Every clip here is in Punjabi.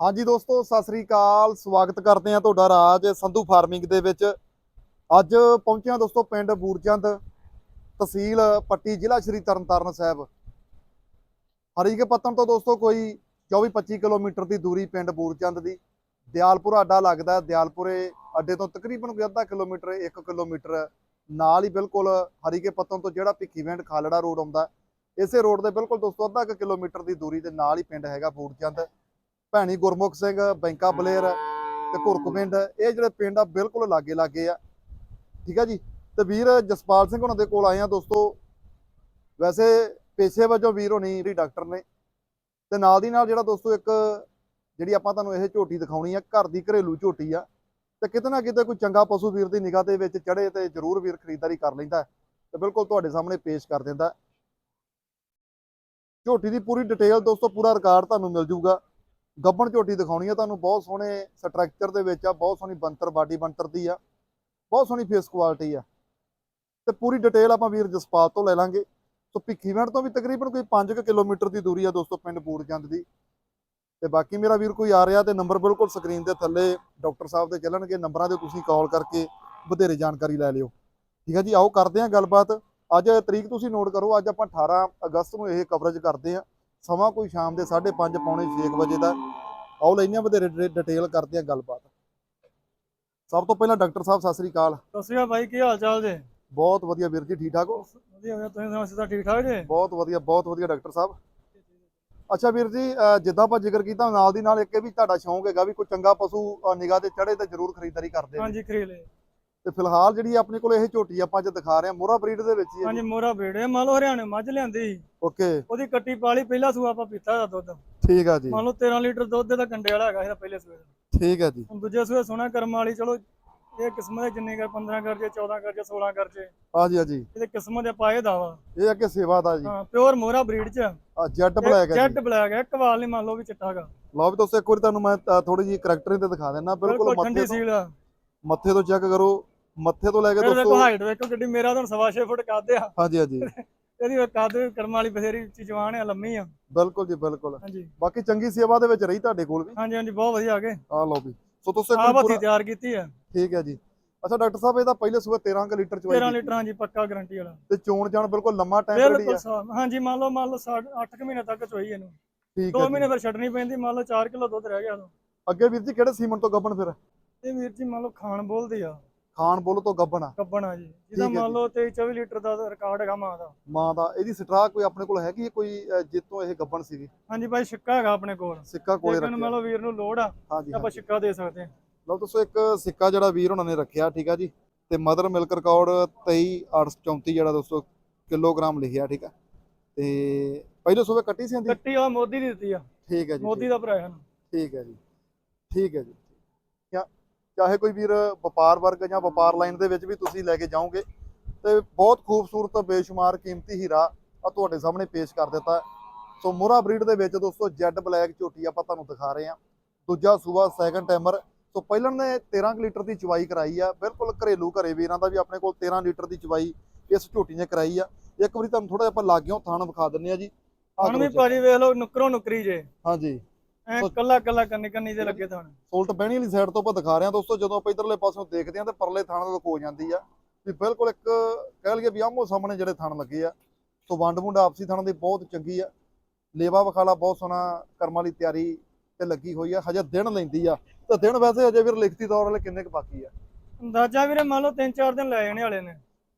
ਹਾਂਜੀ ਦੋਸਤੋ, ਸਤਿ ਸ੍ਰੀ ਅਕਾਲ। ਸਵਾਗਤ ਕਰਦੇ ਹਾਂ ਤੁਹਾਡਾ ਰਾਜ ਸੰਧੂ ਫਾਰਮਿੰਗ ਦੇ ਵਿੱਚ। ਅੱਜ ਪਹੁੰਚਿਆ ਦੋਸਤੋ ਪਿੰਡ ਬੂਰਚੰਦ ਤਹਿਸੀਲ ਪੱਟੀ ਜ਼ਿਲ੍ਹਾ ਸ਼੍ਰੀ ਤਰਨਤਾਰਨ ਸਾਹਿਬ। ਹਰੀਕੇ ਪੱਤਨ ਤੋਂ ਦੋਸਤੋ ਕੋਈ 24-25 ਕਿਲੋਮੀਟਰ ਦੀ ਦੂਰੀ ਪਿੰਡ ਬੂਰਚੰਦ ਦੀ। ਦਿਆਲਪੁਰ ਅੱਡਾ ਲੱਗਦਾ ਦਿਆਲਪੁਰੇ ਅੱਡੇ ਤੋਂ ਤਕਰੀਬਨ ਕੋਈ ਅੱਧਾ ਕਿਲੋਮੀਟਰ 1 ਕਿਲੋਮੀਟਰ ਨਾਲ ਹੀ ਬਿਲਕੁਲ ਹਰੀਕੇ ਪੱਤਨ ਤੋਂ ਜਿਹੜਾ ਭਿੱਖੀਵਿੰਡ ਖਾਲੜਾ ਰੋਡ ਆਉਂਦਾ ਇਸੇ ਰੋਡ ਦੇ ਬਿਲਕੁਲ ਦੋਸਤੋ ਅੱਧਾ ਕੁ ਕਿਲੋਮੀਟਰ ਦੀ ਦੂਰੀ ਦੇ ਨਾਲ ਹੀ ਪਿੰਡ ਹੈਗਾ ਬੂਰਚੰਦ ਭੈਣੀ ਗੁਰਮੁਖ ਸਿੰਘ, ਬੈਂਕਾ ਬਲੇਰ ਤੇ ਘੁਰਕ ਪਿੰਡ। ਇਹ ਜਿਹੜੇ ਪਿੰਡ ਆ, ਬਿਲਕੁਲ ਲਾਗੇ ਲਾਗੇ ਆ। ਠੀਕ ਆ ਜੀ? ਤੇ ਵੀਰ ਜਸਪਾਲ ਸਿੰਘ ਉਹਨਾਂ ਦੇ ਕੋਲ ਆਏ ਆ ਦੋਸਤੋ। ਵੈਸੇ ਪੇਸ਼ੇ ਵਜੋਂ ਵੀਰ ਹੋਣੀ ਜਿਹੜੀ ਡਾਕਟਰ ਨੇ। ਤੇ ਨਾਲ ਦੀ ਨਾਲ ਜਿਹੜਾ ਦੋਸਤੋ ਇੱਕ ਜਿਹੜੀ ਆਪਾਂ ਤੁਹਾਨੂੰ ਇਹ ਝੋਟੀ ਦਿਖਾਉਣੀ ਆ, ਘਰ ਦੀ ਘਰੇਲੂ ਝੋਟੀ ਆ। ਤੇ ਕਿਤੇ ਨਾ ਕਿਤੇ ਕੋਈ ਚੰਗਾ ਪਸ਼ੂ ਵੀਰ ਦੀ ਨਿਗਾਹ ਦੇ ਵਿੱਚ ਚੜੇ ਤੇ ਜ਼ਰੂਰ ਵੀਰ ਖਰੀਦਦਾਰੀ ਕਰ ਲੈਂਦਾ ਹੈ। ਤੇ ਬਿਲਕੁਲ ਤੁਹਾਡੇ ਸਾਹਮਣੇ ਪੇਸ਼ ਕਰ ਦਿੰਦਾ ਝੋਟੀ ਦੀ ਪੂਰੀ ਡਿਟੇਲ ਦੋਸਤੋ, ਪੂਰਾ ਰਿਕਾਰਡ ਤੁਹਾਨੂੰ ਮਿਲ ਜੂਗਾ। ਗੱਬਣ ਝੋਟੀ ਦਿਖਾਉਣੀ ਆ, ਤੁਹਾਨੂੰ ਬਹੁਤ ਸੋਹਣੇ ਸਟਰਕਚਰ ਦੇ ਵਿੱਚ ਆ, ਬਹੁਤ ਸੋਹਣੀ ਬੰਤਰ ਬਾਡੀ ਬੰਤਰ ਦੀ ਆ, ਬਹੁਤ ਸੋਹਣੀ ਫੇਸ ਕੁਆਲਿਟੀ ਆ। ਤੇ ਪੂਰੀ ਡਿਟੇਲ ਆਪਾਂ ਵੀਰ ਜਸਪਾਲ ਤੋਂ ਲੈ ਲਾਂਗੇ। ਸੋ ਭਿੱਖੀਵਿੰਡ ਤੋਂ ਵੀ ਤਕਰੀਬਨ ਕੋਈ 5 ਕਿਲੋਮੀਟਰ ਦੀ ਦੂਰੀ ਆ ਦੋਸਤੋ, ਪਿੰਡ ਬੂਰਜੰਦ ਦੀ। ਤੇ ਬਾਕੀ ਮੇਰਾ ਵੀਰ ਕੋਈ ਆ ਰਿਹਾ ਤੇ ਨੰਬਰ ਬਿਲਕੁਲ ਸਕਰੀਨ ਦੇ ਥੱਲੇ ਡਾਕਟਰ ਸਾਹਿਬ ਦੇ ਚੱਲਣਗੇ, ਨੰਬਰਾਂ ਤੇ ਤੁਸੀਂ ਕਾਲ ਕਰਕੇ ਵਧੇਰੇ ਜਾਣਕਾਰੀ ਲੈ ਲਿਓ। ਠੀਕ ਹੈ ਜੀ, ਆਓ ਕਰਦੇ ਹਾਂ ਗੱਲਬਾਤ। ਅੱਜ ਤਰੀਕ ਤੁਸੀਂ ਨੋਟ ਕਰੋ, ਅੱਜ ਆਪਾਂ 18 ਅਗਸਤ ਨੂੰ ਇਹ ਕਵਰੇਜ ਕਰਦੇ ਹਾਂ ਸਮਾਂ ਕੋਈ ਸ਼ਾਮ ਦੇ 5:30 ਪੌਣੇ 6 ਵਜੇ ਦਾ। ਆਓ ਲੈਨੇ ਆ ਵਧੇਰੇ ਡਿਟੇਲ ਕਰਦੇ ਆ ਗੱਲਬਾਤ। ਸਭ ਤੋਂ ਪਹਿਲਾਂ ਡਾਕਟਰ ਸਾਹਿਬ ਸਤਿ ਸ੍ਰੀ ਅਕਾਲ। ਸਤਿ ਸ਼੍ਰੀ ਅਕਾਲ ਭਾਈ ਕੀ ਹਾਲ ਚਾਲ ਜੇ? ਬਹੁਤ ਵਧੀਆ ਵੀਰ ਜੀ ਠੀਕ ਠਾਕ ਹੋ? ਵਧੀਆ ਵਧੀਆ ਤੁਸੀਂ ਸੁਣਾਓ ਸਿੱਧਾ ਠੀਕ ਠਾਕ ਜੇ? ਬਹੁਤ ਵਧੀਆ ਬਹੁਤ ਵਧੀਆ ਡਾਕਟਰ ਸਾਹਿਬ। ਅੱਛਾ ਵੀਰ ਜੀ ਜਿੱਦਾਂ ਆਪਾਂ ਜ਼ਿਕਰ ਕੀਤਾ ਨਾਲ ਦੀ ਨਾਲ ਇੱਕ ਇਹ ਵੀ ਤੁਹਾਡਾ ਸ਼ੌਂਕ ਹੈਗਾ ਵੀ ਕੋਈ ਚੰਗਾ ਪਸ਼ੂ ਨਿਗਾਹ ਤੇ ਚੜੇ ਤੇ ਜ਼ਰੂਰ ਖਰੀਦਦਾਰੀ ਕਰਦੇ ਹਾਂਜੀ ਖਰੀਦ ਲਏ। ਤੇ ਫਿਲਹਾਲ ਜਿਹੜੀ ਆਪਣੇ ਕੋਲ ਇਹ ਝੋਟੀ ਆਪਾਂ ਅੱਜ ਦਿਖਾ ਰਹੇ ਹਾਂ ਮੋਰਾ ਬਰੀਡ ਦੇ ਵਿੱਚ ਹੀ ਹੈ ਹਾਂਜੀ ਮੋਰਾ ਬੇੜੇ ਮੰਨ ਲਓ ਹਰਿਆਣੇ ਮੱਝ ਲਿਆਂਦੀ ਸੀ। ਓਕੇ। ਉਹਦੀ ਕੱਟੀ ਪਾਲੀ ਪਹਿਲਾ ਸੂਆ ਆਪਾਂ ਪੀਤਾ ਦਾ ਦੁੱਧ। ਠੀਕ ਆ ਜੀ। ਮੰਨ ਲਓ 13 ਲੀਟਰ ਦੁੱਧ ਦਾ ਕੰਡੇ ਵਾਲਾ ਹੈਗਾ ਇਹਦਾ ਪਹਿਲੇ ਸੂਏ ਦਾ। ਠੀਕ ਆ ਜੀ। ਹੁਣ ਦੂਜੇ ਸੂਏ ਸੋਨਾ ਕਰਮ ਵਾਲੀ ਚਲੋ ਇਹ ਕਿਸਮਤ ਦੇ ਜਿੰਨੇ ਕਰ 15 ਕਰ ਜੇ 14 ਕਰ ਜੇ 16 ਕਰ ਜੇ। ਹਾਂਜੀ ਹਾਂਜੀ ਇਹਦੇ ਕਿਸਮਤ ਦੇ ਪਾਏ ਦਾਵਾ। ਇਹ ਅੱਗੇ ਸੇਵਾ ਦਾ ਜੀ। ਹਾਂ ਪਿਓਰ ਮੋਰਾ ਬਰੀਡ ਚ। ਆ ਜੈਡ ਬਲੈਕ ਹੈ ਜੈਟ ਬਲੈਕ ਹੈ ਕਵਾਲ ਨਹੀਂ ਮੰਨ ਲਓ ਵੀ ਚਿੱਟਾਗਾ ਲਓ ਵੀ ਦੋਸਤੋ ਇੱਕ ਵਾਰੀ ਤੁਹਾਨੂੰ ਮੈਂ ਥੋੜੀ ਜੀ ਕਰੈਕਟਰ ਤੇ ਦਿਖਾ ਦਿੰਦਾ ਬਿਲਕੁਲ ਮੱਥੇ ਤੋਂ ਮੱਥੇ ਤੋਂ ਚੈੱਕ ਕਰੋ। ਮੱਥੇ ਤੋਂ ਲੈ ਕੇ ਦੇਖੋ ਦੋਸਤੋ ਹਾਈਟ ਵੇਖੋ ਗੱਡੀ ਮੇਰਾ ਤਾਂ ਸਵਾ ਛੇ ਫੁੱਟ ਕੱਦ ਆ। ਹਾਂਜੀ ਹਾਂਜੀ। ਇਹਦੀ ਕੱਦ ਕਰਮ ਵਾਲੀ ਬਥੇਰੀ ਚੀਜ਼ਵਾਨ ਆ ਲੰਮੀ ਆ। ਬਿਲਕੁਲ ਜੀ ਬਿਲਕੁਲ। ਹਾਂਜੀ। ਬਾਕੀ ਚੰਗੀ ਸੇਵਾ ਦੇ ਵਿੱਚ ਰਹੀ ਤੁਹਾਡੇ ਕੋਲ ਵੀ। ਹਾਂਜੀ ਹਾਂਜੀ ਬਹੁਤ ਵਧੀਆ ਆ ਗਏ ਆ ਲਓ ਵੀ। ਸੋ ਤੁਸੀਂ ਆਪ ਹੱਥੀ ਤਿਆਰ ਕੀਤੀ ਹੈ ਠੀਕ ਹੈ ਜੀ। ਅੱਛਾ ਡਾਕਟਰ ਸਾਹਿਬ ਇਹਦਾ ਪਹਿਲੇ ਸੂਬੇ 13 ਕੁ ਲੀਟਰ 13 ਚਵਾਈ ਲੀਟਰ ਹਾਂਜੀ ਪੱਕਾ ਗਾਰੰਟੀ ਵਾਲਾ। ਤੇ ਚੋਣ ਜਾਣ ਬਿਲਕੁਲ ਲੰਮਾ ਟਾਈਮ ਬਿਲਕੁਲ ਆ। ਹਾਂਜੀ ਮੰਨ ਲਓ ਮੰਨ ਲਓ 8 ਮਹੀਨੇ ਤੱਕ ਚੋਈ ਇਹਨੂੰ। ਠੀਕ 2 ਹੈ ਮਹੀਨੇ ਜੀ ਫਿਰ ਛੱਡਣੀ ਪੈਂਦੀ ਮੰਨ ਲਓ 4 ਕਿਲੋ ਦੁੱਧ ਰਹਿ ਗਿਆ ਉਦੋਂ ਅੱਗੇ ਵੀਰ ਜੀ ਕਿਹੜੇ ਸੀਮਨ ਤੋਂ ਗੱਬਣ ਫਿਰ? ਇਹ ਵੀਰ ਜੀ ਮੰਨ ਲਓ ਖਾਣ ਬੋਲਦੀ ਆ। ਖਾਨ ਬੁੱਲ ਤੋਂ ਗੱਬਣ ਆ। ਕੱਬਣਾ ਜੀ। ਜਿਹਦਾ ਠੀਕ ਹੈ ਮੰਨ ਲਓ 23 24 ਲੀਟਰ ਦਾ ਰਿਕਾਰਡ ਹੈਗਾ ਮਾਂ ਦਾ। ਮਾਂ ਦਾ ਇਹਦੀ ਸਟਰਾ ਕੋਈ ਆਪਣੇ ਕੋਲ ਹੈਗੀ ਹੈ? ਕੋਈ ਅਹ, ਜਿੱਤੋਂ ਇਹ ਗੱਬਣ ਸੀਗੀ? ਹਾਂਜੀ ਭਾਈ ਸਿੱਕਾ ਹੈਗਾ ਆਪਣੇ ਕੋਲ। ਸਿੱਕਾ ਕੋਲੇ ਜੇ ਮੰਨ ਰੱਖਿਆ ਲਓ ਵੀਰ ਨੂੰ ਲੋੜ ਆ ਹਾਂਜੀ ਆਪਾਂ ਹਾਂਜੀ। ਸਿੱਕਾ ਦੇ ਸਕਦੇ ਹਾਂ। ਲਓ ਦੋਸਤੋ ਇੱਕ ਸਿੱਕਾ ਜਿਹੜਾ ਵੀਰ ਉਹਨਾਂ ਨੇ ਰੱਖਿਆ ਠੀਕ ਆ ਜੀ? ਤੇ ਮਦਰ ਮਿਲਕ ਰਿਕਾਰਡ 23834 ਜਿਹੜਾ ਦੋਸਤੋ ਕਿਲੋਗ੍ਰਾਮ ਲਿਖਿਆ ਠੀਕ ਆ? ਤੇ ਪਹਿਲੇ ਸੂਬੇ ਕੱਟੀ ਸੀ ਇਹਦੀ? ਕੱਟੀ ਆ ਮੋਦੀ ਦੀ ਦਿੱਤੀ ਆ। ਠੀਕ ਹੈ ਜੀ ਮੋਦੀ ਦਾ ਭਰਾ ਹਨ ਠੀਕ ਹੈ ਜੀ ਠੀਕ ਹੈ ਜੀ। ਕਿਆ- ਚਾਹੇ ਕੋਈ ਵੀਰ ਵਪਾਰ ਵਰਗ ਜਾਂ ਵਪਾਰ ਲਾਈਨ ਦੇ ਵਿੱਚ ਵੀ ਤੁਸੀਂ ਲੈ ਕੇ ਜਾਓਗੇ ਤੇ ਬਹੁਤ ਖੂਬਸੂਰਤ ਬੇਸ਼ੁਮਾਰ ਕੀਮਤੀ ਹੀਰਾ ਆ ਤੁਹਾਡੇ ਸਾਹਮਣੇ ਪੇਸ਼ ਕਰ ਦਿੱਤਾ। ਸੋ ਮੋਰਾ ਬਰੀਡ ਦੇ ਵਿੱਚ ਦੋਸਤੋ ਜੈਡ ਬਲੈਕ ਝੋਟੀ ਆਪਾਂ ਤੁਹਾਨੂੰ ਦਿਖਾ ਰਹੇ ਹਾਂ। ਦੂਜਾ ਸੂਆ ਸੈਕੰਡ ਟਾਈਮਰ ਸੋ ਪਹਿਲਾਂ ਨੇ 13 ਕੁ ਲੀਟਰ ਦੀ ਚਵਾਈ ਕਰਾਈ ਆ। ਬਿਲਕੁਲ ਘਰੇਲੂ ਘਰੇ ਵੀਰਾਂ ਦਾ ਵੀ ਆਪਣੇ ਕੋਲ 13 ਲੀਟਰ ਦੀ ਚਵਾਈ ਇਸ ਝੋਟੀ ਨੇ ਕਰਾਈ ਆ। ਇੱਕ ਵਾਰੀ ਤੁਹਾਨੂੰ ਥੋੜਾ ਜਿਹਾ ਆਪਾਂ ਲਾਗਿਓ ਥਾਣ ਵਿਖਾ ਦਿੰਨੇ ਆ ਜੀ। ਹੁਣ ਵੀ। ਭਾਜੀ ਵੇਖ ਲਓ ਨੁਕਰੋ ਨੁਕਰੀ ਜੇ। ਹਾਂਜੀ। ਐ ਕੱਲਾ ਕੱਲਾ ਕੰਨੀ ਕੰਨੀ ਦੇ ਲੱਗੇ ਤਾਂ ਸੋਲਟ ਬਹਿਣੀ ਵਾਲੀ ਸਾਈਡ ਤੋਂ ਆਪਾਂ ਦਿਖਾ ਰਹੇ ਹਾਂ ਦੋਸਤੋ ਜਦੋਂ ਆਪਾਂ ਇਧਰਲੇ ਪਾਸੋਂ ਦੇਖਦੇ ਹਾਂ ਤੇ ਪਰਲੇ ਥਾਣ ਤੋਂ ਹੋ ਜਾਂਦੀ ਆ। ਵੀ ਬਿਲਕੁਲ ਇੱਕ ਕਹਿ ਲਈਏ ਵੀ ਆਮੋ ਸਾਹਮਣੇ ਜਿਹੜੇ ਥਣ ਲੱਗੇ ਆ। ਸੋ ਵੰਡ ਵੁੰਡ ਆਪਸੀ ਥਣ ਦੀ ਬਹੁਤ ਚੰਗੀ ਆ। ਲੇਵਾ ਵਖਾਲਾ ਬਹੁਤ ਸੋਹਣਾ ਕਰਮਾਂ ਦੀ ਤਿਆਰੀ ਤੇ ਲੱਗੀ ਹੋਈ ਆ। ਹਜੇ ਦਿਨ ਲੈਂਦੀ ਆ। ਤੇ ਦਿਨ ਵੈਸੇ ਅਜੇ ਵੀਰ ਲਿਖਤੀ ਤੌਰ ਵਾਲੇ ਕਿੰਨੇ ਕੁ ਬਾਕੀ ਆ? ਅੰਦਾਜ਼ਾ ਵੀਰੇ ਮੰਨ ਲਓ 3-4 ਦਿਨ ਲੈ ਜਾਣੇ ਵਾਲੇ ਨੇ।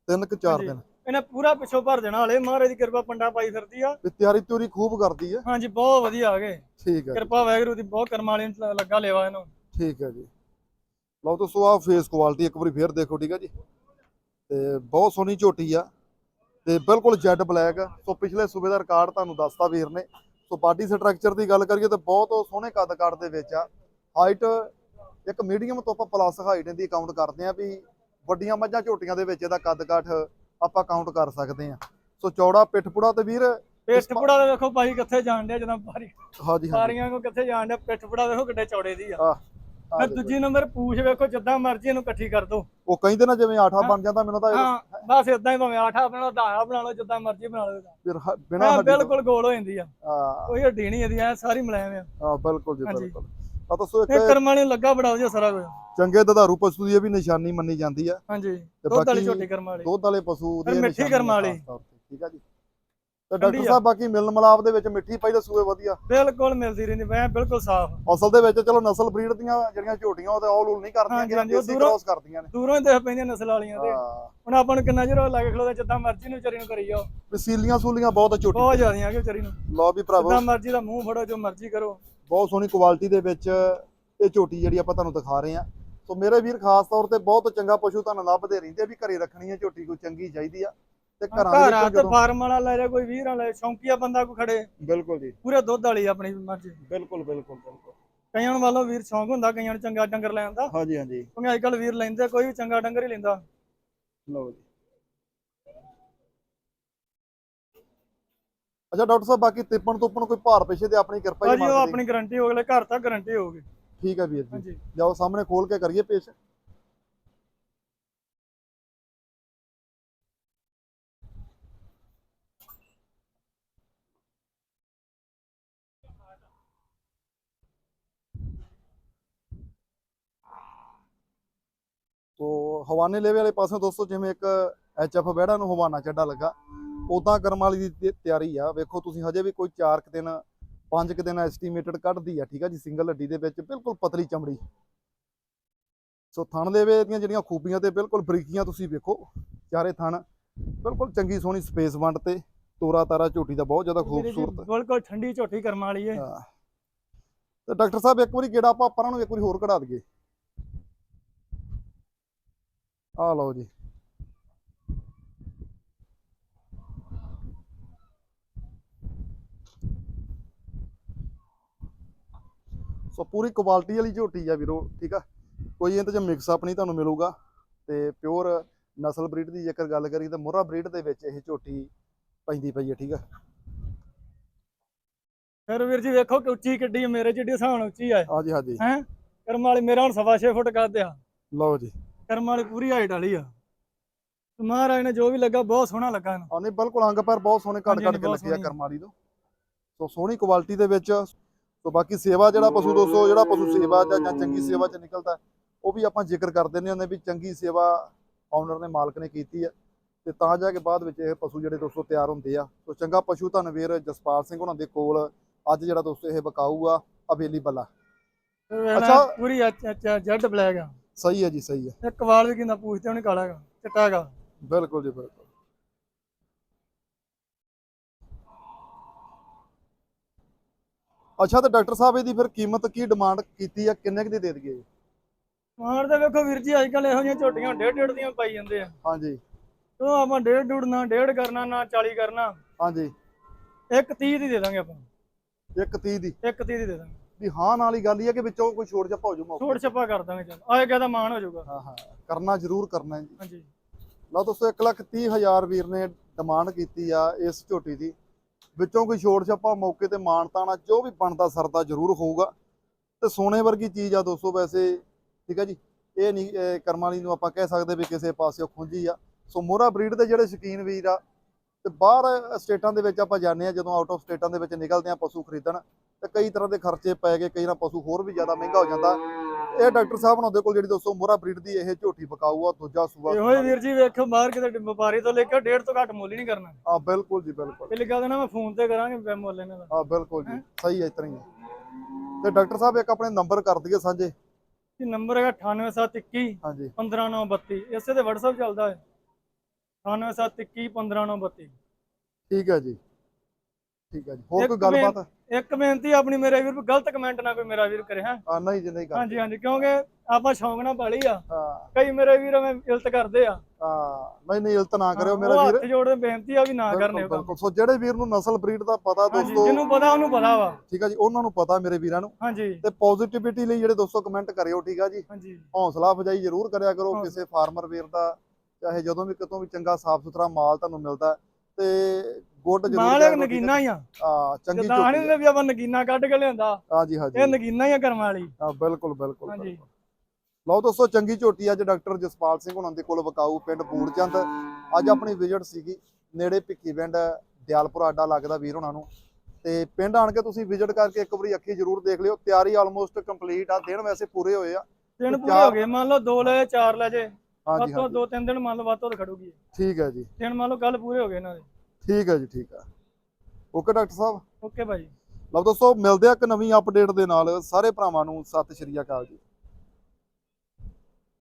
ਤਿੰਨ ਕੁ ਚਾਰ ਹਾਂਜੀ। ਦਿਨ। ਇਹਨੇ ਪੂਰਾ ਪਿੱਛੋਂ ਭਰ ਦੇਣਾ ਹਲੇ। ਮਹਾਰਾਜ ਦੀ ਕਿਰਪਾ ਪੰਡਾ ਪਾਈ ਫਿਰਦੀ ਆ। ਤੇ ਤਿਆਰੀ ਤਿਉਰੀ ਖੂਬ ਕਰਦੀ ਆ। ਹਾਂਜੀ ਬਹੁਤ ਵਧੀਆ ਆ ਗਏ। ਠੀਕ ਹੈ ਕਿਰਪਾ ਵਾਹਿਗੁਰੂ ਦੀ ਬਹੁਤ ਕਰਮ ਵਾਲੀ ਨੂੰ ਲੱਗਾ ਲੇਵਾ ਇਹਨੂੰ। ਠੀਕ ਹੈ ਜੀ। ਲਓ ਦੋਸਤੋ ਆ ਫੇਸ ਕੁਆਲਿਟੀ ਇੱਕ ਵਾਰੀ ਫੇਰ ਦੇਖੋ ਠੀਕ ਹੈ ਜੀ। ਤੇ ਬਹੁਤ ਸੋਹਣੀ ਝੋਟੀ ਆ। ਤੇ ਬਿਲਕੁਲ ਜੈਡ ਬਲੈਕ ਸੋ ਪਿਛਲੇ ਸੂਬੇ ਦਾ ਰਿਕਾਰਡ ਤੁਹਾਨੂੰ ਦੱਸਤਾ ਵੀਰ ਨੇ। ਸੋ ਬਾਡੀ ਸਟਰਕਚਰ ਦੀ ਗੱਲ ਕਰੀਏ ਤਾਂ ਬਹੁਤ ਸੋਹਣੇ ਕੱਦ ਕੱਦ ਦੇ ਵਿੱਚ ਆ। ਹਾਈਟ ਇੱਕ ਮੀਡੀਅਮ ਤੋਂ ਆਪਾਂ ਪਲੱਸ ਹਾਈਟ ਦੀ ਕਾਊਂਟ ਕਰਦੇ ਆ ਵੀ ਵੱਡੀਆਂ ਮੱਝਾਂ ਝੋਟੀਆਂ ਦੇ ਵਿੱਚ ਇਹਦਾ ਕੱਦ ਕਾਠ ਆਪਾਂ ਕਾਊਂਟ ਕਰ ਸਕਦੇ ਆ ਸੋ ਚੌੜਾ ਪਿੱਠ ਪੁੜਾ ਤੇ ਵੀਰ ਪਿੱਠ ਪੁੜਾ ਦੇ ਵੇਖੋ ਭਾਈ ਕਿੱਥੇ ਜਾਣ ਡਿਆ ਜਦੋਂ ਭਾਰੀ ਹਾਂਜੀ ਸਾਰੀਆਂ ਕੋ ਕਿੱਥੇ ਜਾਣ ਡਿਆ? ਪਿੱਠ ਪੁੜਾ ਵੇਖੋ ਕਿੱਡੇ ਚੌੜੇ ਦੀ ਆ। ਫਿਰ ਦੂਜੀ ਨੰਬਰ ਪੂਛ ਵੇਖੋ ਜਿੱਦਾਂ ਮਰਜ਼ੀ ਇਹਨੂੰ ਇਕੱਠੀ ਕਰ ਦੋ। ਉਹ ਕਹਿੰਦੇ ਨਾ ਜਿਵੇਂ ਆਠਾ। ਬਣ ਜਾਂਦਾ ਮੈਨੂੰ ਤਾਂ ਹਾਂ ਬਸ ਇਦਾਂ ਹੀ ਭਾਵੇਂ ਆਠਾ ਬਣਾ ਲਓ ਦਾਣਾ ਬਣਾ ਲਓ ਜਿੱਦਾਂ ਮਰਜ਼ੀ ਬਣਾ ਲਓ ਫਿਰ ਬਿਨਾ ਤੋਂ- ਬਿਲਕੁਲ ਗੋਲ ਹੋ ਜਾਂਦੀ ਆ। ਹਾਂ ਕੋਈ ਹੱਡੀ ਨਹੀਂ ਇਹਦੀ ਐ ਸਾਰੀ ਮੁਲਾਇਮ ਆ। ਹਾਂ ਬਿਲਕੁਲ ਜੀ। ਬਿਲਕੁਲ। ਆ ਦੱਸੋ ਇਹ ਇੱਕ ਕਰਮ ਨੂੰ ਲੱਗਾ ਬੜਾ ਵਧੀਆ ਸਾਰਾ ਕੁਝ ਚੰਗੇ ਦੁਧਾਰੂ ਪਸ਼ੂ ਦੀ ਇਹ ਵੀ ਨਿਸ਼ਾਨੀ ਮੰਨੀ ਜਾਂਦੀ ਆ। ਹਾਂਜੀ ਦੁੱਧ ਵਾਲੀ ਝੋਟੀ ਕਰਮ ਵਾਲੀ। ਦੁੱਧ ਵਾਲੇ ਪਸ਼ੂ ਦੀ ਮਿੱਠੀ ਕਰਮ ਵਾਲੀ। ਠੀਕ ਆ ਜੀ। ਤੇ ਡਾਕਟਰ। ਸਾਹਿਬ ਬਾਕੀ ਮਿਲਣ ਮਲਾਪ ਦੇ ਵਿੱਚ ਮਿੱਠੀ ਪਹਿਲੇ ਸੂਏ ਵਧੀਆ। ਬਿਲਕੁਲ ਮਿਲਦੀ ਰਹਿੰਦੀ ਮੈਂ ਬਿਲਕੁਲ ਸਾਫ਼। ਅਸਲ ਦੇ ਵਿੱਚ ਚਲੋ ਨਸਲ ਬਰੀਡ ਦੀਆਂ ਜਿਹੜੀਆਂ ਝੋਟੀਆਂ ਉਹ ਤੇ ਆਲ ਉਲ ਨਹੀਂ ਕਰਦੀਆਂ ਦੇਸੀ ਦੂਰੋਂ- ਕ੍ਰੋਸ ਕਰਦੀਆਂ ਨੇ। ਦੂਰੋਂ ਹੀ ਦੇਖ ਪੈਂਦੀਆਂ ਨਸਲ ਵਾਲੀਆਂ ਤੇ। ਹੁਣ ਆਪਾਂ ਨੂੰ ਕਿੰਨਾ ਚਿਰ ਲੱਗ ਖਲੋਦਾ ਜਿੱਦਾਂ ਮਰਜ਼ੀ ਨੂੰ ਵਿਚਾਰੀ ਨੂੰ ਕਰੀ ਜਾਓ। ਵਸੀਲੀਆਂ ਸੂਲੀਆਂ ਬਹੁਤ ਝੋਟੀ ਬਹੁਤ ਜ਼ਿਆਦੀਆਂ ਕਿ ਵਿਚਾਰੀ ਨੂੰ। ਲਓ ਵੀ ਭਰਾਵੋ। ਜਿੱਦਾਂ ਮਰਜ਼ੀ ਦਾ ਮੂੰਹ ਫੜੋ ਜੋ ਮਰਜ਼ੀ ਕਰੋ। ਬਹੁਤ ਸੋਹਣੀ ਕੁਆਲਿਟੀ ਦੇ ਵਿੱਚ ਇਹ ਝੋਟੀ ਜਿਹੜੀ ਆਪਾਂ ਤੁਹਾਨੂੰ ਦਿਖਾ ਰਹੇ ਆ ਸੋ ਮੇਰੇ ਵੀਰ ਖਾਸ ਤੌਰ ਤੇ ਬਹੁਤ ਚੰਗਾ ਪਸ਼ੂ ਤੁਹਾਨੂੰ ਲੱਭਦੇ ਰਹਿੰਦੇ ਵੀ ਘਰੇ ਰੱਖਣੀ ਹੈ ਝੋਟੀ ਕੋਈ ਚੰਗੀ ਚਾਹੀਦੀ ਆ ਤੇ ਘਰਾਂ ਦੇ ਵਿੱਚ ਤੇ ਜਦੋਂ ਫਾਰਮ ਵਾਲਾ ਲੈ ਜਾ ਕੋਈ ਵੀਰ ਵਾਲਾ ਸ਼ੌਂਕੀਆ ਬੰਦਾ ਕੋ ਖੜੇ। ਬਿਲਕੁਲ ਜੀ। ਪੂਰੇ ਦੁੱਧ ਵਾਲੀ ਆਪਣੀ ਮਰਜ਼ੀ। ਬਿਲਕੁਲ ਬਿਲਕੁਲ ਬਿਲਕੁਲ। ਕਈਆਂ ਨੂੰ ਵੱਲੋਂ ਵੀਰ ਸ਼ੌਂਕ ਹੁੰਦਾ ਕਈਆਂ ਨੂੰ ਚੰਗਾ ਡੰਗਰ ਲੈਣ ਦਾ ਹਾਂਜੀ ਹਾਂਜੀ। ਕਿਉਂਕਿ ਅੱਜ ਕੱਲ ਵੀਰ ਲੈਂਦੇ ਕੋਈ ਵੀ ਚੰਗਾ ਡੰਗਰ ਹੀ ਲੈਂਦਾ। ਲਓ ਜੀ। ਅੱਛਾ ਡਾਕਟਰ ਸਾਹਿਬ ਬਾਕੀ ਤਿੱਪਣ ਤੁੱਪਣ ਕੋਈ ਭਾਰ ਪੇਸ਼ੇ ਤੇ ਆਪਣੀ ਕਿਰਪਾ ਹੀ ਭਾਜੀ ਉਹ ਮੰਗਦੇ ਆਪਣੀ ਗਾਰੰਟੀ ਹੋ ਗਲੇ ਘਰ ਤੱਕ ਗਾਰੰਟੀ ਹੋਊਗੀ ਠੀਕ ਹੈ ਵੀਰ ਜੀ। ਜਾਓ ਸਾਹਮਣੇ ਖੋਲ ਕੇ ਕਰੀਏ ਪੇਸ਼। ਤੋ ਹਵਾਨੇ ਲੇਵੇ ਵਾਲੇ ਪਾਸੇ ਦੋਸਤੋ ਜਿਵੇਂ ਇੱਕ ਐਚਐਫ ਬੈੜਾ ਨੂੰ ਹਵਾਨਾ ਚੱਡਾ ਲੱਗਾ ਉਦਾਂ ਕਰਮ ਵਾਲੀ ਦੀ ਤਿਆਰੀ ਆ। ਵੇਖੋ ਤੁਸੀਂ ਹਜੇ ਵੀ ਕੋਈ 4 ਕੁ ਦਿਨ 5 ਕੁ ਦਿਨ ਐਸਟੀਮੇਟਡ ਕੱਢਦੀ ਆ ਠੀਕ ਆ ਜੀ ਸਿੰਗਲ ਹੱਡੀ ਦੇ ਵਿੱਚ ਬਿਲਕੁਲ ਪਤਲੀ ਚਮੜੀ। ਸੋ ਥਣ ਦੇ ਵੇ ਦੀਆਂ ਜਿਹੜੀਆਂ ਖੂਬੀਆਂ ਤੇ ਬਿਲਕੁਲ ਬਰੀਕੀਆਂ ਤੁਸੀਂ ਵੇਖੋ ਚਾਰੇ ਥਣ ਬਿਲਕੁਲ ਚੰਗੀ ਸੋਹਣੀ ਸਪੇਸ ਵੰਡ ਤੇ ਤੋਰਾ ਤਾਰਾ ਝੋਟੀ ਦਾ ਬਹੁਤ ਜ਼ਿਆਦਾ ਖੂਬਸੂਰਤ। ਬਿਲਕੁਲ ਠੰਡੀ ਝੋਟੀ ਕਰਮ ਵਾਲੀ ਹੈ ਹਾਂ। ਤੇ ਡਾਕਟਰ ਸਾਹਿਬ ਇੱਕ ਵਾਰੀ ਕਿਹੜਾ ਆਪਾਂ ਪਰਾਂ ਨੂੰ ਇੱਕ ਵਾਰੀ ਹੋਰ ਕਢਾ ਦਈਏ। ਆ ਲਓ ਜੀ। ਸੋ ਪੂਰੀ ਕੁਆਲਿਟੀ ਵਾਲੀ ਝੋਟੀ ਆ ਵੀਰੋ ਠੀਕ ਆ? ਕੋਈ ਇਹਦੇ ਚ ਮਿਕਸ ਅਪ ਨਹੀਂ ਤੁਹਾਨੂੰ ਮਿਲੂਗਾ। ਤੇ ਪਿਓਰ ਨਸਲ ਬਰੀਡ ਦੀ ਜੇਕਰ ਗੱਲ ਕਰੀ ਤਾਂ ਮੁਰਾ ਬਰੀਡ ਦੇ ਵਿੱਚ ਇਹ ਝੋਟੀ ਪੈਂਦੀ ਪਈ ਹੈ ਠੀਕ ਆ? ਫਿਰ ਵੀਰ ਜੀ ਵੇਖੋ ਕਿ ਉੱਚੀ ਕਿੱਡੀ ਹੈ, ਮੇਰੇ ਜਿੱਡੀ ਹਿਸਾਬ ਉੱਚੀ ਆ ਹਾਂਜੀ ਹਾਂਜੀ। ਹੈ? ਕਰਮ ਵਾਲੀ ਮੇਰਾ ਹੁਣ ਸਵਾ ਛੇ ਫੁੱਟ ਕੱਦ ਆ। ਲਓ ਜੀ। ਕਰਮ ਵਾਲੀ ਪੂਰੀ ਹਾਈਟ ਵਾਲੀ ਆ। ਮਹਾਰਾਜ ਨੇ ਜੋ ਵੀ ਲੱਗਾ ਬਹੁਤ ਸੋਹਣਾ ਲੱਗਾ ਇਹਨੂੰ। ਆ ਨਹੀਂ ਬਿਲਕੁਲ ਅੰਗ ਪੈਰ ਬਹੁਤ ਸੋਹਣੇ ਕੱਟ ਕੱਟ ਕੇ ਬਹੁਤ ਲੱਗੇ ਆ ਸੋਹਣੀ। ਕਰਮਾਲੀ ਤੋਂ। ਸੋ ਸੋਹਣੀ ਕੁਆਲਿਟੀ ਦੇ ਵਿੱਚ ਸੋ ਬਾਕੀ ਸੇਵਾ ਜਿਹੜਾ ਪਸ਼ੂ ਦੋਸਤੋ ਜਿਹੜਾ ਪਸ਼ੂ ਸੇਵਾ ਜਾਂ ਜਾਂ ਚੰਗੀ ਸੇਵਾ ਚ ਨਿਕਲਦਾ ਉਹ ਵੀ ਆਪਾਂ ਜ਼ਿਕਰ ਕਰ ਦਿੰਦੇ ਹੁੰਦੇ ਵੀ ਚੰਗੀ ਸੇਵਾ ਓਨਰ ਨੇ ਮਾਲਕ ਨੇ ਕੀਤੀ ਹੈ ਤੇ ਤਾਂ ਜਾ ਕੇ ਬਾਅਦ ਵਿੱਚ ਇਹ ਪਸ਼ੂ ਜਿਹੜੇ ਦੋਸਤੋ ਤਿਆਰ ਹੁੰਦੇ ਆ। ਸੋ ਚੰਗਾ ਪਸ਼ੂ ਧਨ ਵੀਰ ਜਸਪਾਲ ਸਿੰਘ ਉਹਨਾਂ ਦੇ ਕੋਲ ਅੱਜ ਜਿਹੜਾ ਦੋਸਤੋ ਇਹ ਵਿਕਾਊ ਆ ਅਵੇਲੇਬਲ ਆ ਤੇ ਅੱਛਾ। ਪੂਰੀ ਜੈਡ ਬਲੈਕ ਆ। ਸਹੀ ਹੈ ਜੀ ਸਹੀ ਹੈ। ਇੱਕ ਵਾਲ ਵੀ ਕਿੰਨਾ ਪੂਛਤੇ ਉਹਨੇ ਕਾਲਾ ਹੈਗਾ ਚਿੱਟਾ ਹੈਗਾ। ਬਿਲਕੁਲ ਜੀ ਬਿਲਕੁਲ। ਅੱਛਾ ਤੇ ਡਾਕਟਰ ਸਾਹਿਬ ਇਹਦੀ ਫਿਰ ਕੀਮਤ ਕੀ ਡਿਮਾਂਡ ਕੀਤੀ ਆ? ਕਿੰਨੇ ਕੁ ਦੀ ਦੇ ਦਈਏ? ਮਾਰ ਦੇ ਵੇਖੋ ਵੀਰ ਜੀ ਅੱਜ ਕੱਲ ਇਹੋ ਜਿਹੀਆਂ ਝੋਟੀਆਂ ਡੇਢ ਡੇਢ ਦੀਆਂ ਪਾਈ ਜਾਂਦੇ ਆ। ਹਾਂਜੀ। ਉਹ ਆਪਾਂ ਡੇਢ ਡੂੜ ਨਾ ਡੇਢ ਕਰਨਾ ਨਾ 40 ਕਰਨਾ। ਹਾਂਜੀ। ਇੱਕ 30 ਦੀ ਦੇ ਦਾਂਗੇ ਆਪਾਂ। ਇੱਕ 30 ਦੀ? ਇੱਕ 30 ਦੀ ਦੇ ਦਾਂਗੇ। ਵੀ ਹਾਂ ਨਾਲ ਹੀ ਗੱਲ ਹੀ ਹੈ ਕਿ ਵਿੱਚੋਂ ਕੋਈ ਛੋੜ ਜੱਪਾ ਹੋ ਜਾਊ ਮੌਕੇ ਛੋੜ ਛੱਪਾ ਕਰ ਦਾਂਗੇ ਚੱਲ। ਆਏ ਤਾਂ ਮਾਣ ਹੋ ਜਾਊਗਾ। ਹਾਂ ਹਾਂ। ਕਰਨਾ ਜ਼ਰੂਰ ਕਰਨਾ ਹੈ ਜੀ। ਹਾਂਜੀ। ਲਓ ਦੋਸਤੋ 1 ਲੱਖ 30 ਹਜ਼ਾਰ ਵੀਰ ਨੇ ਡਿਮਾਂਡ ਕੀਤੀ ਆ ਇਸ ਝੋਟੀ ਦੀ। ਵਿੱਚੋਂ ਕੋਈ ਛੋੜ ਛਾਪਾ ਮੌਕੇ ਤੇ ਮਾਨਤਾਣਾ ਜੋ ਵੀ ਬਣਦਾ ਸਰਦਾ ਜ਼ਰੂਰ ਹੋਊਗਾ। ਤੇ ਸੋਨੇ ਵਰਗੀ ਚੀਜ਼ ਆ ਦੋਸਤੋ ਵੈਸੇ, ਠੀਕ ਹੈ ਜੀ? ਇਹ ਨਹੀਂ, ਇਹ ਕਰਮਾਂ ਵਾਲੀ ਨੂੰ ਆਪਾਂ ਕਹਿ ਸਕਦੇ ਵੀ ਕਿਸੇ ਪਾਸਿਓਂ ਖੁੰਝੀ ਆ। ਸੋ ਮੋਹਰਾ ਬਰੀਡ ਦੇ ਜਿਹੜੇ ਸ਼ੌਕੀਨ ਵੀਰ ਆ, ਤੇ ਬਾਹਰ ਸਟੇਟਾਂ ਦੇ ਵਿੱਚ ਆਪਾਂ ਜਾਂਦੇ ਆ, ਜਦੋਂ ਆਊਟ ਆਫ ਸਟੇਟਾਂ ਦੇ ਵਿੱਚ ਨਿਕਲਦੇ ਆ ਪਸ਼ੂ ਖਰੀਦਣ, ਤੇ ਕਈ ਤਰ੍ਹਾਂ ਦੇ ਖਰਚੇ ਪੈ ਗਏ, ਕਈ ਨਾ ਪਸ਼ੂ ਹੋਰ ਵੀ ਜ਼ਿਆਦਾ ਮਹਿੰਗਾ ਹੋ ਜਾਂਦਾ। ਇਹ ਡਾਕਟਰ ਸਾਹਿਬ ਨਾਲ ਦੇ ਕੋਲ ਜਿਹੜੀ ਦੋਸਤੋ ਮੋਹਰਾ ਬਰੀਡ ਦੀ ਇਹ ਝੋਟੀ ਪਕਾਊ ਆ ਦੂਜਾ ਸੂਆ ਇਹੋ ਹੀ ਵੀਰ ਜੀ ਵੇਖੋ ਬਾਹਰ ਕਿਤੇ ਵਪਾਰੀ ਤੋਂ ਲੈ ਕੇ ਡੇਢ ਤੋਂ ਘੱਟ ਮੁੱਲ ਹੀ ਨਹੀਂ ਕਰਨਾ। ਆ ਬਿਲਕੁਲ ਜੀ ਬਿਲਕੁਲ। ਇਹ ਲਿਖਾ ਦੇਣਾ ਮੈਂ ਫੋਨ ਤੇ ਕਰਾਂਗੇ ਮੁੱਲ ਇਹਨਾਂ ਦਾ। ਆ ਬਿਲਕੁਲ ਜੀ ਸਹੀ ਹੈ ਇਸ ਤਰ੍ਹਾਂ ਹੀ। ਤੇ ਡਾਕਟਰ ਸਾਹਿਬ ਇੱਕ ਆਪਣੇ ਨੰਬਰ ਕਰ ਦਈਏ ਸਾਂਝੇ। ਇਹ ਨੰਬਰ ਹੈਗਾ 98721 ਹਾਂਜੀ। 15932 ਇਸੇ ਤੇ WhatsApp ਚੱਲਦਾ ਹੈ। 98721 15932 ਠੀਕ ਹੈ ਜੀ। ਠੀਕ ਹੈ ਜੀ ਹੋਰ ਕੋਈ ਗੱਲਬਾਤ? ਇੱਕ ਬੇਨਤੀ ਆਪਣੀ ਮੇਰੇ ਵੀਰ ਗਲਤ ਕਮੈਂਟ ਨਾ ਕੋਈ ਮੇਰਾ ਵੀਰ ਕਰੇ ਹਾਂ। ਆ ਨਹੀਂ ਜੀ ਨਹੀਂ ਕਰ ਹਾਂਜੀ ਹਾਂਜੀ ਕਿਉਂਕਿ ਆਪਾਂ ਸ਼ੌਂਕ ਨਾਲ ਪਾਲੀ ਆ। ਹਾਂ। ਕਈ ਮੇਰੇ ਵੀਰ ਐਵੇਂ ਇਲਤ ਕਰਦੇ ਆ। ਹਾਂ ਨਹੀਂ ਨਹੀਂ ਇਲਤ ਨਾ ਕਰਿਓ ਮੇਰਾ ਵੀਰ। ਹੱਥ ਜੋੜਦੇ ਬੇਨਤੀ ਆ ਵੀ ਨਾ ਕਰਨੇ ਬਿਲਕੁਲ। ਸੋ ਜਿਹੜੇ ਵੀਰ ਨੂੰ ਨਸਲ ਬਰੀਡ ਦਾ ਪਤਾ ਦੋਸਤੋ ਜਿਹਨੂੰ ਪਤਾ ਉਹਨੂੰ ਪਤਾ ਵਾ। ਠੀਕ ਹੈ ਜੀ ਉਹਨਾਂ ਨੂੰ ਪਤਾ ਮੇਰੇ ਵੀਰਾਂ ਨੂੰ। ਹਾਂਜੀ। ਤੇ ਪੋਜ਼ਿਟਿਵਿਟੀ ਲਈ ਜਿਹੜੇ ਦੋਸਤੋ ਕਮੈਂਟ ਕਰਿਓ ਠੀਕ ਆ ਜੀ। ਹਾਂਜੀ। ਹੌਸਲਾ ਅਫਜਾਈ ਜ਼ਰੂਰ ਕਰਿਆ ਕਰੋ ਹਾਂ। ਕਿਸੇ ਫਾਰਮਰ ਵੀਰ ਦਾ ਚਾਹੇ ਜਦੋਂ ਵੀ ਕਿਤੋਂ ਵੀ ਚੰਗਾ ਸਾਫ਼ ਸੁਥਰਾ ਮਾਲ ਤੁਹਾਨੂੰ ਮਿਲਦਾ ਤੇ ਗੁੱਡ ਜ਼ਰੂਰ ਮਾਲ ਕਿਹਾ ਇੱਕ ਕਰੋ, ਠੀਕ ਹੈ? ਨਗੀਨਾ ਹੀ ਆ। ਆ ਚੰਗੀ ਜਿੱਦਾਂ ਝੋਟੀ ਹਣੇ ਵੀ ਆਪਾਂ ਨਗੀਨਾ ਕੱਢ ਕੇ ਲਿਆਂਦਾ। ਹਾਂਜੀ ਹਾਂਜੀ। ਇਹ ਨਗੀਨਾ ਹੀ ਆ ਕਰਮ ਵਾਲੀ। ਹਾਂ ਬਿਲਕੁਲ ਬਿਲਕੁਲ ਹਾਂਜੀ। ਬਿਲਕੁਲ। ਲਓ ਦੋਸਤੋ ਚੰਗੀ ਝੋਟੀ ਅੱਜ ਡਾਕਟਰ ਜਸਪਾਲ ਸਿੰਘ ਹੁਣਾਂ ਦੇ ਕੋਲ ਵਕਾਊ ਪਿੰਡ ਬੂੜਚੰਦ। ਅੱਜ ਆਪਣੀ ਵਿਜ਼ਿਟ ਸੀਗੀ ਨੇੜੇ ਭਿੱਖੀ ਪਿੰਡ ਦਿਆਲਪੁਰ ਅੱਡਾ ਲੱਗਦਾ ਵੀਰ ਹੁਣਾਂ ਨੂੰ। ਤੇ ਪਿੰਡ ਆਣ ਕੇ ਤੁਸੀਂ ਵਿਜ਼ਿਟ ਕਰਕੇ ਇੱਕ ਵਾਰੀ ਅੱਖੀ ਜ਼ਰੂਰ ਦੇਖ ਲਿਓ। ਤਿਆਰੀ ਆਲਮੋਸਟ ਕੰਪਲੀਟ ਆ ਦਿਨ ਵੈਸੇ ਪੂਰੇ ਹੋਏ ਆ। ਦਿਨ ਤੇ ਪੂਰੇ ਚਾਰ- ਹੋ ਗਏ ਮੰਨ ਲਓ ਦੋ ਲੈ ਚਾਰ ਲੈ ਜੇ। ਹਾਂਜੀ ਵੱਧ ਤੋਂ ਹਾਂਜੀ। ਦੋ ਤਿੰਨ ਦਿਨ ਮੰਨ ਲਓ ਵੱਧ ਤੋਂ ਵੱਧ ਖੜੂਗੀ। ਠੀਕ ਹੈ ਜੀ। ਦਿਨ ਮੰਨ ਲਓ ਕੱਲ ਪੂਰੇ ਹੋ ਗਏ ਇਹਨਾਂ ਦੇ। ਠੀਕ ਹੈ ਜੀ ਠੀਕ ਹੈ। ਓਕੇ ਡਾਕਟਰ ਸਾਹਿਬ? ਓਕੇ ਭਾਈ ਲਓ ਦੋਸਤੋ ਮਿਲਦੇ ਆ ਇੱਕ ਨਵੀਂ ਅਪਡੇਟ ਦੇ ਨਾਲ। ਸਾਰੇ ਭਰਾਵਾਂ ਨੂੰ ਸਤਿ ਸ਼੍ਰੀ ਅਕਾਲ ਜੀ।